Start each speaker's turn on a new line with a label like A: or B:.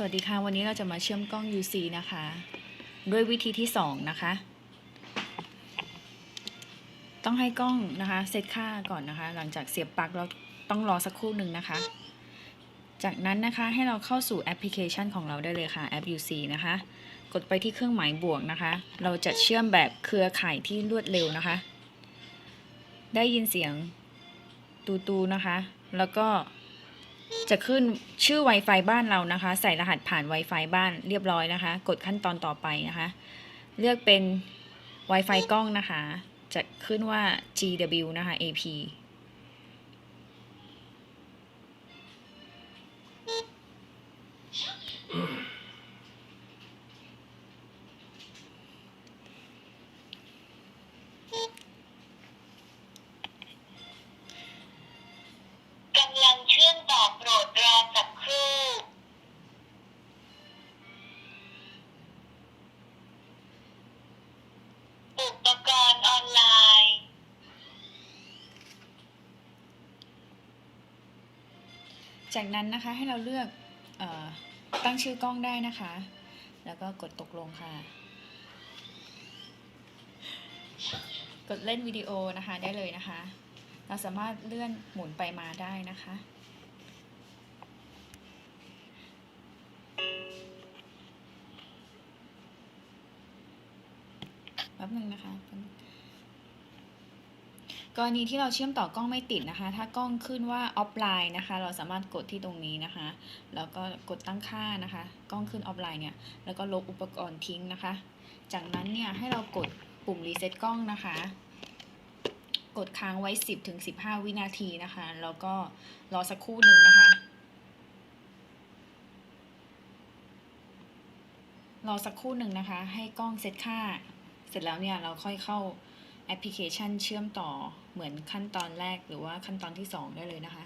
A: สวัสดีค่ะ วันนี้เราจะมาเชื่อมกล้อง UC นะคะ ด้วยวิธีที่ 2 นะคะ ต้องให้กล้องนะคะเซตค่าก่อนนะคะ หลังจากเสียบปลั๊กเราต้องรอสักครู่หนึ่งนะคะ จากนั้นนะคะให้เราเข้าสู่แอปพลิเคชันของเราได้เลยค่ะแอป UC นะคะ กดไปที่เครื่องหมายบวกนะคะ เราจะเชื่อมแบบเครือข่ายที่รวดเร็วนะคะ ได้ยินเสียงตูตูนะคะ แล้วก็ จะขึ้นชื่อ Wi-Fi บ้านเรานะคะ ใส่รหัสผ่าน Wi-Fi บ้านเรียบร้อยนะคะ กดขั้นตอนต่อไปนะคะ เลือกเป็น Wi-Fi กล้องนะคะ จะขึ้นว่า GW นะคะ AP จากนั้นนะคะให้เราเลือกออตั้งชื่อกล้องได้นะคะ แล้วก็กดตกลงค่ะ กดเล่นวิดีโอนะคะได้เลยนะคะ เราสามารถเลื่อนหมุนไปมาได้นะคะแป๊บหนึ่งนะคะ กรณีที่เราเชื่อมต่อกล้องไม่ติดนะคะ ถ้ากล้องขึ้นว่าออฟไลน์นะคะ เราสามารถกดที่ตรงนี้นะคะ แล้วก็กดตั้งค่านะคะ กล้องขึ้นออฟไลน์เนี่ย แล้วก็ลบอุปกรณ์ทิ้งนะคะ จากนั้นเนี่ยให้เรากดปุ่มรีเซ็ตกล้องนะคะ กดค้างไว้ 10ถึง15 วินาทีนะคะ แล้วก็รอสักครู่หนึ่งนะคะ รอสักครู่หนึ่งนะคะ ให้กล้องเซตค่า เสร็จแล้วเนี่ยเราค่อยเข้า แอปพลิเคชันเชื่อมต่อเหมือนขั้นตอนแรกหรือว่าขั้นตอนที่ 2 ได้เลยนะคะ